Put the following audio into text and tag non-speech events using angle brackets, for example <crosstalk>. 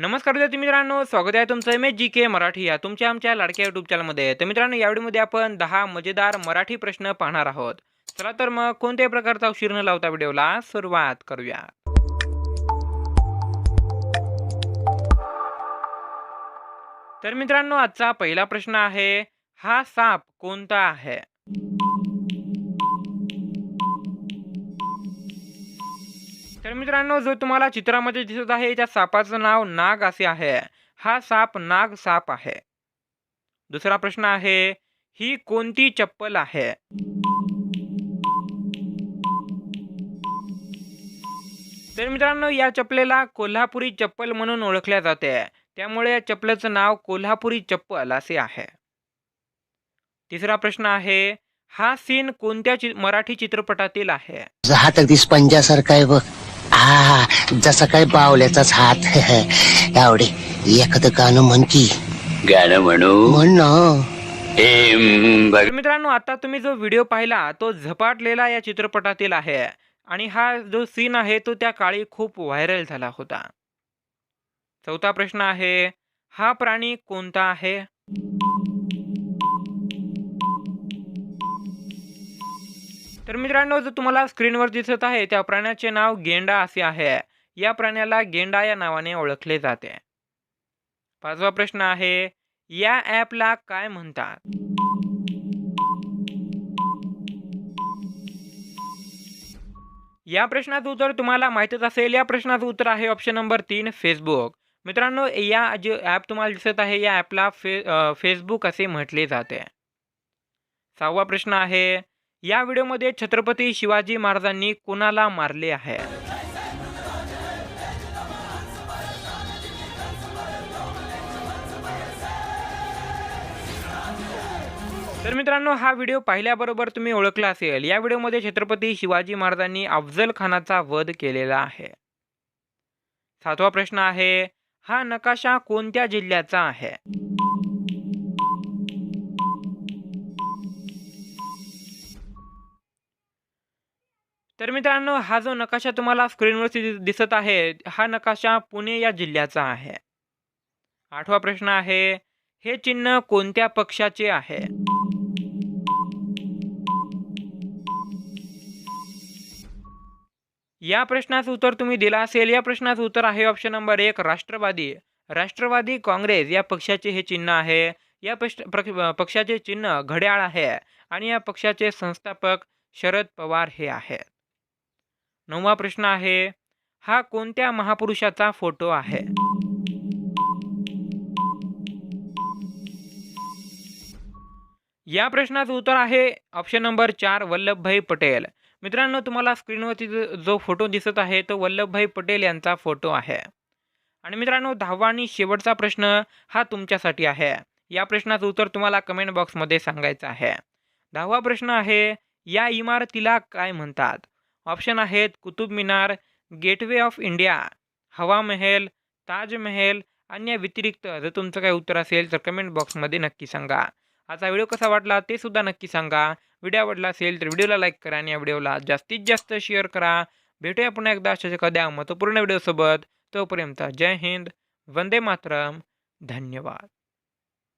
नमस्कार विद्यार्थी मित्रांनो स्वागत आहे तुमचं M H G K Marathi या तुमच्या आमच्या लाडक्या यूट्यूब चॅनलमध्ये तर मित्रांनो यावेळीमध्ये आपण दहा मजेदार मराठी प्रश्न पाहणार आहोत. चला तर मग कोणत्याही प्रकारचा उशीर न लावता व्हिडिओला सुरुवात करूया. तर मित्रांनो आजचा पहिला प्रश्न आहे हा साप कोणता आहे? तर मित्रांनो जो तुम्हाला चित्रामध्ये दिसत आहे त्या सापाचं नाव नाग असे आहे. हा साप नाग साप आहे. दुसरा प्रश्न आहे ही कोणती चप्पल आहे? तर मित्रांनो या चप्पलेला कोल्हापुरी चप्पल म्हणून ओळखल्या जाते. त्यामुळे या चपलेचं नाव कोल्हापुरी चप्पल असे आहे. तिसरा प्रश्न आहे हा सीन कोणत्या चि मराठी चित्रपटातील आहे? हात अगदी स्पंजासारखा आहे बघ. आ जसा काय बावल्याचाच हात. <laughs> आवडे एखादं गाणं म्हण की. गाणं म्हणू? म्हण ना. हे बघ. तर मित्रांनो आता तुम्ही जो व्हिडिओ पाहिला तो झपाटलेला या चित्रपटातील आहे. आणि हा जो सीन आहे तो त्या काळी खूप व्हायरल झाला होता. चौथा प्रश्न आहे हा प्राणी कोणता आहे? तर मित्रांनो जो तुम्हाला स्क्रीनवर दिसत आहे त्या प्राण्याचे नाव गेंडा असे आहे. या प्राण्याला गेंडा या नावाने ओळखले जाते. पाचवा प्रश्न आहे या ॲपला काय म्हणतात? या प्रश्नाचं उत्तर तुम्हाला माहितच असेल. या प्रश्नाचं उत्तर आहे ऑप्शन नंबर तीन फेसबुक मित्रांनो या जे ॲप तुम्हाला दिसत आहे या ॲपला फे फेसबुक असे म्हटले जाते. सहावा प्रश्न आहे या व्हिडिओमध्ये छत्रपती शिवाजी महाराजांनी कोणाला मारले आहे? तर मित्रांनो हा व्हिडिओ पाहिल्याबरोबर तुम्ही ओळखला असेल. या व्हिडिओमध्ये छत्रपती शिवाजी महाराजांनी अफजल खानाचा वध केलेला आहे. सातवा प्रश्न आहे हा नकाशा कोणत्या जिल्ह्याचा आहे? तर मित्रांनो हा जो नकाशा तुम्हाला स्क्रीनवरती दिसत आहे हा नकाशा पुणे या जिल्ह्याचा आहे. आठवा प्रश्न आहे हे चिन्ह कोणत्या पक्षाचे आहे? या प्रश्नाचं उत्तर तुम्ही दिला असेल. या प्रश्नाचं उत्तर आहे ऑप्शन नंबर एक राष्ट्रवादी. राष्ट्रवादी काँग्रेस या पक्षाचे हे चिन्ह आहे. या पक्षाचे चिन्ह घड्याळ आहे. आणि या पक्षाचे संस्थापक शरद पवार हे आहेत. नववा प्रश्न आहे हा कोणत्या महापुरुषाचा फोटो आहे? या प्रश्नाचं उत्तर आहे ऑप्शन नंबर चार वल्लभभाई पटेल. मित्रांनो तुम्हाला स्क्रीनवरती जो- जो फोटो दिसत आहे तो वल्लभभाई पटेल यांचा फोटो आहे. आणि मित्रांनो दहावा आणि शेवटचा प्रश्न हा तुमच्यासाठी आहे. या प्रश्नाचं उत्तर तुम्हाला कमेंट बॉक्समध्ये सांगायचं आहे. दहावा प्रश्न आहे या इमारतीला काय म्हणतात? ऑप्शन आहेत Qutub Minar gateway of India Hawa Mahal Taj Mahal आणि या व्यतिरिक्त. जर तुमचं काही उत्तर असेल तर कमेंट बॉक्समध्ये नक्की सांगा. आजचा व्हिडिओ कसा वाटला ते सुद्धा नक्की सांगा. व्हिडिओ आवडला असेल तर व्हिडिओला लाईक करा आणि या व्हिडिओला जास्तीत जास्त शेअर करा. भेटूया पुन्हा एकदा अशाच एखाद्या महत्त्वपूर्ण व्हिडिओसोबत. तोपर्यंत जय हिंद वंदे मातरम. धन्यवाद.